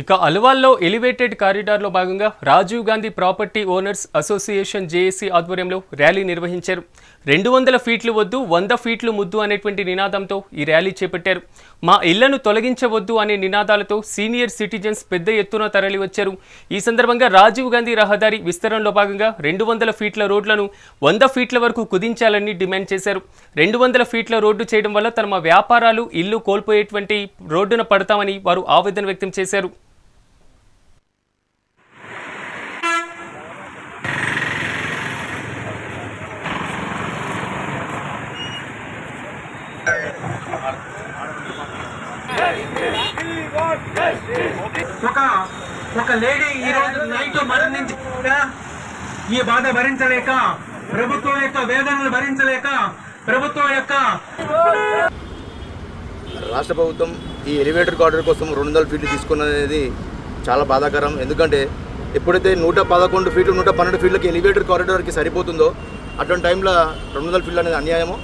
ఇక అల్వాల్లో ఎలివేటెడ్ కారిడార్లో భాగంగా Rajiv Gandhi property owners association JAC ఆధ్వర్యంలో ర్యాలీ నిర్వహించారు. రెండు వందల ఫీట్లు వద్దు వంద ఫీట్లు ముద్దు అనేటువంటి నినాదంతో ఈ ర్యాలీ చేపట్టారు. మా ఇళ్ళను తొలగించవద్దు అనే నినాదాలతో సీనియర్ సిటిజన్స్ పెద్ద ఎత్తున తరలివచ్చారు. ఈ సందర్భంగా రాజీవ్ గాంధీ రహదారి విస్తరణలో భాగంగా రెండు వందల ఫీట్ల రోడ్లను వంద ఫీట్ల వరకు కుదించాలని డిమాండ్ చేశారు. రెండు వందల ఫీట్ల రోడ్డు చేయడం వల్ల తమ వ్యాపారాలు ఇల్లు కోల్పోయేటువంటి రోడ్డున పడతామని వారు ఆవేదన వ్యక్తం చేశారు. ఒక ఒక లేడీ ఈ రోజు నైట్ మరణించి ఈ బాధ భరించలేక ప్రభుత్వం యొక్క వేదనలు భరించలేక ప్రభుత్వం యొక్క రాష్ట్ర ప్రభుత్వం ఈ ఎలివేటర్ కార్డర్ కోసం రెండు వందల ఫీట్లు తీసుకున్నది చాలా బాధాకరం. ఎందుకంటే ఎప్పుడైతే నూట పదకొండు ఫీట్లు నూట పన్నెండు ఫీట్లకి ఎలివేటర్ కారిడార్కి సరిపోతుందో అటువంటి టైంలో రెండు వందల ఫీట్లు అనేది అన్యాయము.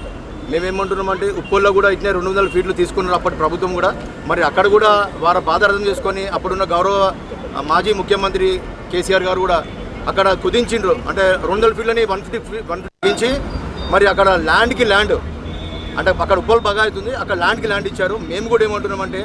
మేమేమంటున్నామంటే ఉప్పల్లో కూడా ఇట్లే రెండు వందల ఫీట్లు తీసుకున్నారు అప్పటి ప్రభుత్వం కూడా. మరి అక్కడ కూడా వారి బాధ అర్థం చేసుకొని అప్పుడున్న గౌరవ మాజీ ముఖ్యమంత్రి కేసీఆర్ గారు కూడా అక్కడ కుదించిండ్రు. అంటే రెండు వందల ఫీట్లని వన్ ఫిఫ్టీ వన్ కుదించి మరి అక్కడ ల్యాండ్కి ల్యాండ్. అంటే అక్కడ ఉప్పల్ బాగా అవుతుంది అక్కడ ల్యాండ్కి ల్యాండ్ ఇచ్చారు. మేము కూడా ఏమంటున్నామంటే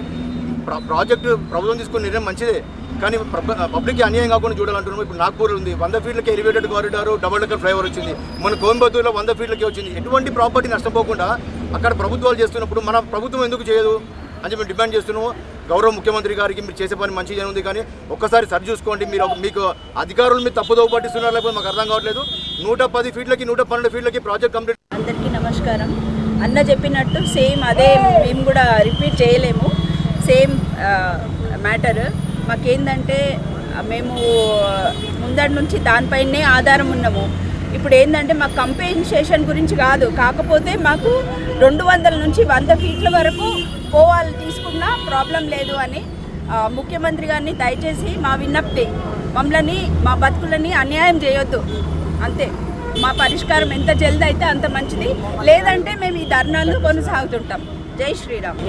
ప్రాజెక్టు ప్రభుత్వం తీసుకున్న నిర్ణయం మంచిదే. కానీ ప్ర- పబ్లిక్కి అన్యాయం కాకుండా చూడాలంటున్నాము. ఇప్పుడు నాగ్పూర్ ఉంది. వంద ఫీట్లకి elevated corridor double decker flyover వచ్చింది. మన కోయంబత్తూరులో వంద ఫీట్లకి వచ్చింది. ఎటువంటి ప్రాపర్టీ నష్టపోకుండా అక్కడ ప్రభుత్వాలు చేస్తున్నప్పుడు మన ప్రభుత్వం ఎందుకు చేయదు అని మేము డిమాండ్ చేస్తున్నాము. గౌరవ ముఖ్యమంత్రి గారికి మీరు చేసే పని మంచిగా ఉంది కానీ ఒక్కసారి సరి చూసుకోండి. మీరు మీకు అధికారులు మీరు తప్పుదో పట్టిస్తున్నారు లేకపోతే మాకు అర్థం కావట్లేదు. నూట పది ఫీట్లకి నూట పన్నెండు ఫీట్లకి ప్రాజెక్ట్ కంప్లీట్ అందరికీ నమస్కారం. అన్న చెప్పినట్టు సేమ్ అదే మేము కూడా రిపీట్ చేయలేము. సేమ్ మ్యాటర్ మాకేందంటే మేము ముందటి నుంచి దానిపైనే ఆధారం ఉన్నాము. ఇప్పుడు ఏంటంటే మాకు కంపెన్సేషన్ గురించి కాదు. కాకపోతే మాకు రెండు వందల నుంచి వంద ఫీట్ల వరకు పోవాలి తీసుకున్నా ప్రాబ్లం లేదు అని ముఖ్యమంత్రి గారిని దయచేసి మా విన్నప్తి మమ్మల్ని మా బతుకులని అన్యాయం చేయొద్దు. అంతే. మా పరిష్కారం ఎంత జల్ది అయితే అంత మంచిది. లేదంటే మేము ఈ ధర్నాలు కొనసాగుతుంటాం. జై శ్రీరామ్.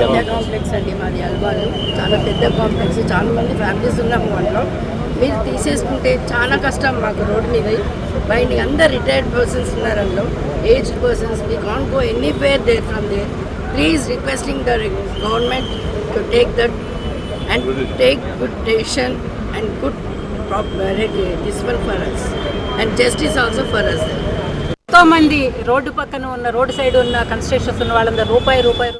పెద్ద కాంప్లెక్స్ అండి మాది అల్వాలు. చాలా పెద్ద కాంప్లెక్స్ చాలా మంది ఫ్యామిలీస్ ఉన్నాము అందులో. మీరు తీసేసుకుంటే చాలా కష్టం మాకు రోడ్ మీద. బయట అందరు రిటైర్డ్ పర్సన్స్ ఉన్నారు అందులో. Age persons we can go any pair there from there please requesting the government to take that and take good decision and good disposal for us and justice also for us ఎంతో మంది road పక్కన ఉన్న road side ఉన్న constructions ఉన్న వాళ్ళందరూ రూపాయి రూపాయి.